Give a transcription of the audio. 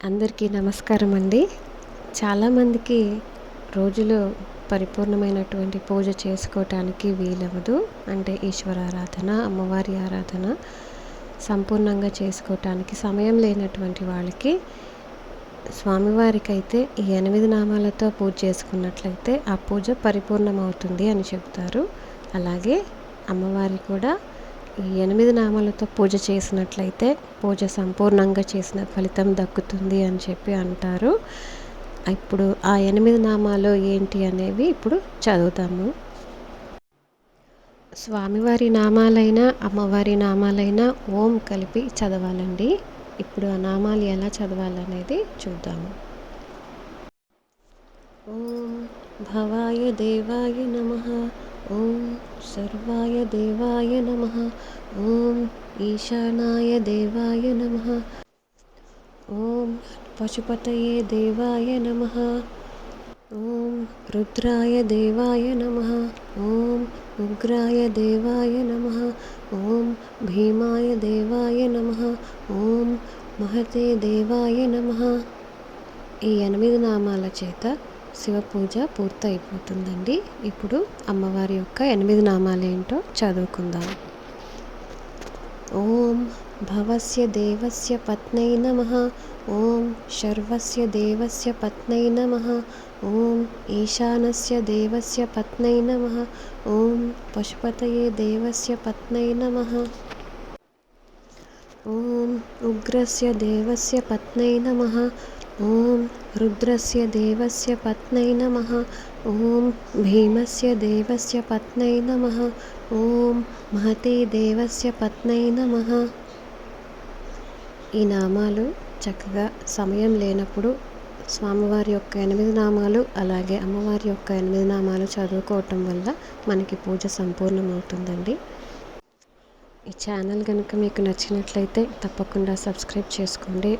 అందరికీ నమస్కారం అండి. చాలామందికి రోజులో పరిపూర్ణమైనటువంటి పూజ చేసుకోవటానికి వీలవ్వదు. అంటే ఈశ్వర ఆరాధన అమ్మవారి ఆరాధన సంపూర్ణంగా చేసుకోవటానికి సమయం లేనటువంటి వాళ్ళకి స్వామివారికి అయితే ఈ ఎనిమిది నామాలతో పూజ చేసుకున్నట్లయితే ఆ పూజ పరిపూర్ణమవుతుంది అని చెప్తారు. అలాగే అమ్మవారి కూడా ఈ ఎనిమిది నామాలతో పూజ చేసినట్లయితే పూజ సంపూర్ణంగా చేసిన ఫలితం దక్కుతుంది అని చెప్పి అంటారు. ఇప్పుడు ఆ ఎనిమిది నామాలు ఏంటి అనేవి ఇప్పుడు చదువుతాము. స్వామివారి నామాలైనా అమ్మవారి నామాలైనా ఓం కలిపి చదవాలండి. ఇప్పుడు ఆ నామాలు ఎలా చదవాలనేది చూద్దాము. ఓం భవాయ దేవాయ నమ. ఓం సర్వాయ దేవాయ నమ. ఓం ఈశానాయ దేవాయ నమ. ఓం పశుపతయే దేవాయ నమ. ఓం రుద్రాయ దేవాయ నమ. ఓం ఉగ్రాయ దేవాయ నమ. ఓం భీమాయ దేవాయ నమ. ఓం మహతే దేవాయ నమ. ఈ ఎనిమిది నామాల చేత శివ పూజ పూర్తయిపోతుందండి. ఇప్పుడు అమ్మవారి యొక్క ఎనిమిది నామాలు ఏంటో చదువుకుందాం. ఓం భవస్య దేవస్య పత్నై నమ. ఓం శర్వస్య దేవస్య పత్నై నమ. ఓం ఈశానస్య దేవస్య పత్నై నమ. ఓం పశుపతయే దేవస్య పత్నై నమ. ఓం ఉగ్రస్య దేవస్య పత్నై నమ. ఓం రుద్రస్య దేవస్య పత్నై నమ. ఓం భీమస్య देवस्य పత్నై నమ. ఓం మహతే దేవస్య పత్నై నమ. ఈ నామాలు చక్కగా సమయం లేనప్పుడు స్వామివారి యొక్క ఎనిమిది నామాలు అలాగే అమ్మవారి యొక్క ఎనిమిది నామాలు చదువుకోవటం వల్ల మనకి పూజ సంపూర్ణమవుతుందండి. ఈ ఛానల్ కనుక మీకు నచ్చినట్లయితే తప్పకుండా సబ్స్క్రైబ్ చేసుకోండి.